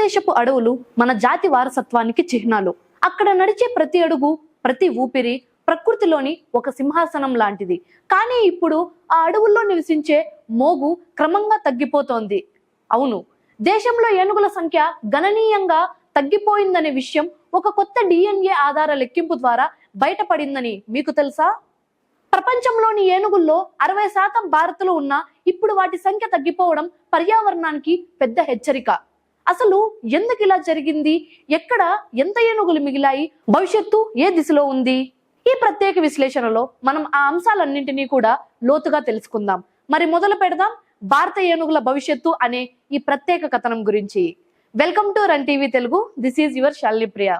భారతదేశపు అడవులు మన జాతి వారసత్వానికి చిహ్నాలు. అక్కడ నడిచే ప్రతి అడుగు ప్రతి ఊపిరి ప్రకృతిలోని ఒక సింహాసనం లాంటిది. కానీ ఇప్పుడు ఆ అడవుల్లో నివసించే మోగు క్రమంగా తగ్గిపోతోంది. అవును దేశంలో ఏనుగుల సంఖ్య గణనీయంగా తగ్గిపోయిందనే విషయం ఒక కొత్త డిఎన్ఏ ఆధార లెక్కింపు ద్వారా బయటపడిందని మీకు తెలుసా? ప్రపంచంలోని ఏనుగుల్లో అరవై శాతం భారత్లో ఉన్న ఇప్పుడు వాటి సంఖ్య తగ్గిపోవడం పర్యావరణానికి పెద్ద హెచ్చరిక. అసలు ఎందుకు ఇలా జరిగింది? ఎక్కడ ఎంత ఏనుగులు మిగిలాయి? భవిష్యత్తు ఏ దిశలో ఉంది? ఈ ప్రత్యేక విశ్లేషణలో మనం ఆ అంశాలన్నింటినీ కూడా లోతుగా తెలుసుకుందాం. మరి మొదలు పెడదాం భారత ఏనుగుల భవిష్యత్తు అనే ఈ ప్రత్యేక కథనం గురించి. Welcome to Run TV Telugu. This is your Shalini Priya.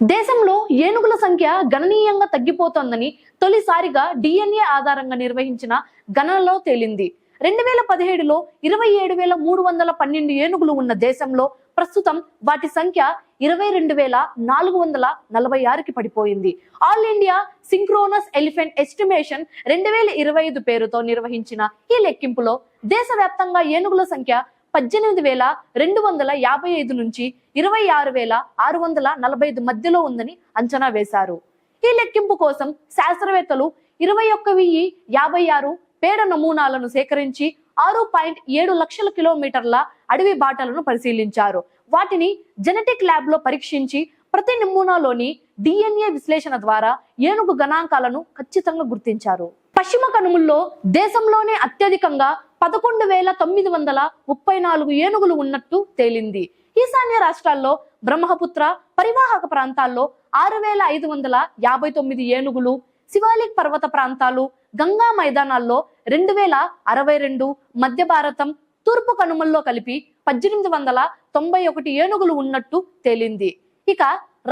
దేశంలో ఏనుగుల సంఖ్య గణనీయంగా తగ్గిపోతోందని తొలిసారిగా డిఎన్ఏ ఆధారంగా నిర్వహించిన గణనలో తేలింది. రెండు వేల పదిహేడులో ఇరవై ఏడు వేల మూడు వందల పన్నెండు ఏనుగులు ఉన్న దేశంలో ప్రస్తుతం వాటి సంఖ్య ఇరవై రెండు వేల నాలుగు వందల నలభై ఆరుకి పడిపోయింది. All India synchronous elephant estimation రెండు వేల ఇరవై ఐదు పేరుతో నిర్వహించిన ఈ లెక్కింపులో దేశవ్యాప్తంగా ఏనుగుల సంఖ్య పద్దెనిమిది వేల రెండు వందల యాభై ఐదు నుంచి ఇరవై ఆరు వేల ఆరు వందల నలభై ఐదు మధ్యలో ఉందని అంచనా వేశారు. ఈ లెక్కింపు కోసం శాస్త్రవేత్తలు ఇరవై ఒక్క వెయ్యి యాభై ఆరు పేడ నమూనాలను సేకరించి ఆరు పాయింట్ ఏడు లక్షల కిలోమీటర్ల అడవి బాటలను పరిశీలించారు. వాటిని జెనెటిక్ ల్యాబ్లో పరీక్షించి ప్రతి నమూనాలోని డిఎన్ఏ విశ్లేషణ ద్వారా ఏనుగు గణాంకాలను ఖచ్చితంగా గుర్తించారు. పశ్చిమ కనుమల్లో దేశంలోనే అత్యధికంగా పదకొండు వేల తొమ్మిది వందల ముప్పై నాలుగు ఏనుగులు ఉన్నట్టు తేలింది. ఈశాన్య రాష్ట్రాల్లో బ్రహ్మపుత్ర పరివాహక ప్రాంతాల్లో ఆరు వేల ఐదు వందల యాభై తొమ్మిది ఏనుగులు శివాలిక్ పర్వత ప్రాంతాలు గంగా మైదానాల్లో రెండు వేల అరవై రెండు మధ్య భారతం తూర్పు కనుమల్లో కలిపి పద్దెనిమిది వందల తొంభై ఒకటి ఏనుగులు ఉన్నట్టు తేలింది. ఇక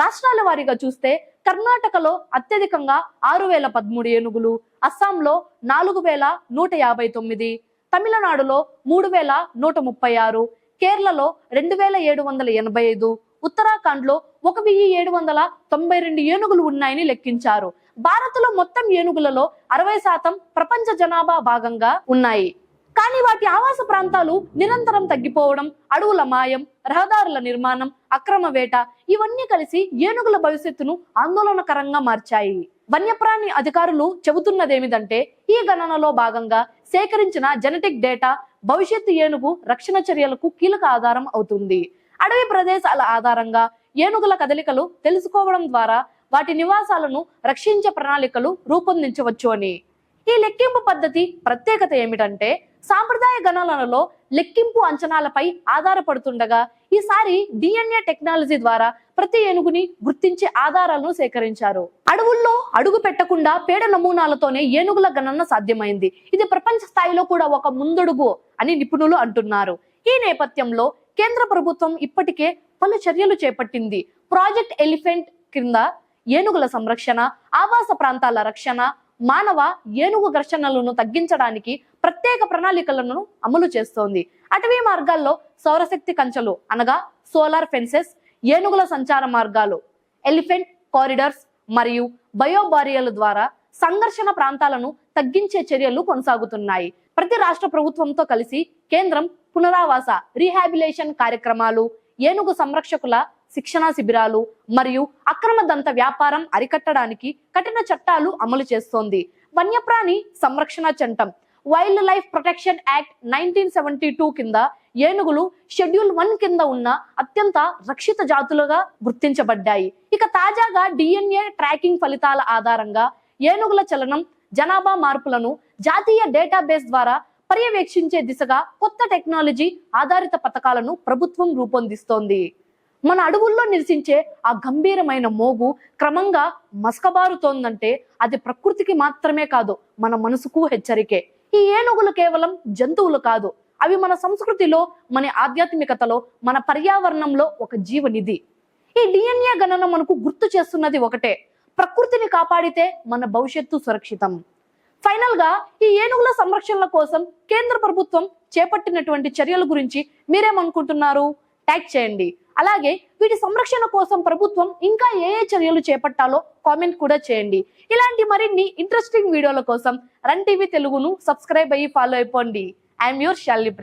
రాష్ట్రాల వారీగా చూస్తే కర్ణాటకలో అత్యధికంగా ఆరు వేల పదమూడు ఏనుగులు అస్సాంలో నాలుగు వేల నూట యాభై తొమ్మిది తమిళనాడులో మూడు వేల నూట ముప్పై ఆరు కేరళలో రెండు వేల ఏడు వందల ఎనభై ఐదు ఉత్తరాఖండ్లో ఒక వెయ్యి ఏడు వందల తొంభై రెండు ఏనుగులు ఉన్నాయని లెక్కించారు. భారత్లో మొత్తం ఏనుగులలో అరవై శాతం ప్రపంచ జనాభా భాగంగా ఉన్నాయి. కానీ వాటి ఆవాస ప్రాంతాలు నిరంతరం తగ్గిపోవడం అడవుల మాయం రహదారుల నిర్మాణం అక్రమ వేట ఇవన్నీ కలిసి ఏనుగుల భవిష్యత్తును ఆందోళనకరంగా మార్చాయి. వన్యప్రాణి అధికారులు చెబుతున్నదేమిటంటే ఈ గణనలో భాగంగా సేకరించిన జెనెటిక్ డేటా భవిష్యత్తు ఏనుగు రక్షణ చర్యలకు కీలక ఆధారం అవుతుంది. అడవి ప్రదేశాల ఆధారంగా ఏనుగుల కదలికలు తెలుసుకోవడం ద్వారా వాటి నివాసాలను రక్షించే ప్రణాళికలు రూపొందించవచ్చు అని. ఈ లెక్కింపు పద్ధతి ప్రత్యేకత ఏమిటంటే సాంప్రదాయ గణనలలో లెక్కింపు అంచనాలపై ఆధారపడుతుండగా ఈసారి డిఎన్ఏ టెక్నాలజీ ద్వారా ప్రతి ఏనుగుని గుర్తించే ఆధారాలను సేకరించారు. అడవుల్లో అడుగు పెట్టకుండా పేడ నమూనాలతోనే ఏనుగుల గణన సాధ్యమైంది. ఇది ప్రపంచ స్థాయిలో కూడా ఒక ముందడుగు అని నిపుణులు అంటున్నారు. ఈ నేపథ్యంలో కేంద్ర ప్రభుత్వం ఇప్పటికే పలు చర్యలు చేపట్టింది. ప్రాజెక్ట్ ఎలిఫెంట్ కింద ఏనుగుల సంరక్షణ ఆవాస ప్రాంతాల రక్షణ మానవ ఏనుగు ఘర్షణలను తగ్గించడానికి ప్రత్యేక ప్రణాళికలను అమలు చేస్తోంది. అటవీ మార్గాల్లో సౌరశక్తి కంచెలు అనగా సోలార్ ఫెన్సెస్ ఏనుగుల సంచార మార్గాలు ఎలిఫెంట్ కారిడార్స్ మరియు బయోబారియల ద్వారా సంఘర్షణ ప్రాంతాలను తగ్గించే చర్యలు కొనసాగుతున్నాయి. ప్రతి రాష్ట్ర ప్రభుత్వంతో కలిసి కేంద్రం పునరావాస రీహాబిలేషన్ కార్యక్రమాలు ఏనుగు సంరక్షకుల శిక్షణా శిబిరాలు మరియు అక్రమ దంత వ్యాపారం అరికట్టడానికి కఠిన చట్టాలు అమలు చేస్తోంది. వన్యప్రాణి సంరక్షణ చట్టం wildlife protection act nineteen seventy two కింద ఏనుగులు షెడ్యూల్ వన్ కింద ఉన్న అత్యంత రక్షిత జాతులుగా గుర్తించబడ్డాయి. ఇక తాజాగా డిఎన్ఏ ట్రాకింగ్ ఫలితాల ఆధారంగా ఏనుగుల చలనం జనాభా మార్పులను జాతీయ డేటాబేస్ ద్వారా పర్యవేక్షించే దిశగా కొత్త టెక్నాలజీ ఆధారిత పథకాలను ప్రభుత్వం రూపొందిస్తోంది. మన అడవుల్లో నివసించే ఆ గంభీరమైన మోగు క్రమంగా మసకబారుతోందంటే అది ప్రకృతికి మాత్రమే కాదు మన మనసుకు హెచ్చరికే. ఈ ఏనుగులు కేవలం జంతువులు కాదు. అవి మన సంస్కృతిలో మన ఆధ్యాత్మికతలో మన పర్యావరణంలో ఒక జీవనిధి. ఈ డిఎన్ఏ గణన మనకు గుర్తు చేస్తున్నది ఒకటే. ప్రకృతిని కాపాడితే మన భవిష్యత్తు సురక్షితం. ఫైనల్గా ఈ ఏనుగుల సంరక్షణల కోసం కేంద్ర ప్రభుత్వం చేపట్టినటువంటి చర్యల గురించి మీరేమనుకుంటున్నారు? ట్యాగ్ చేయండి. అలాగే వీటి సంరక్షణ కోసం ప్రభుత్వం ఇంకా ఏ ఏ చర్యలు చేపట్టాలో కామెంట్ కూడా చేయండి. ఇలాంటి మరిన్ని ఇంట్రెస్టింగ్ వీడియోల కోసం రన్ టీవీ తెలుగును సబ్స్క్రైబ్ అయ్యి ఫాలో అయిపోండి. I'm your Shalini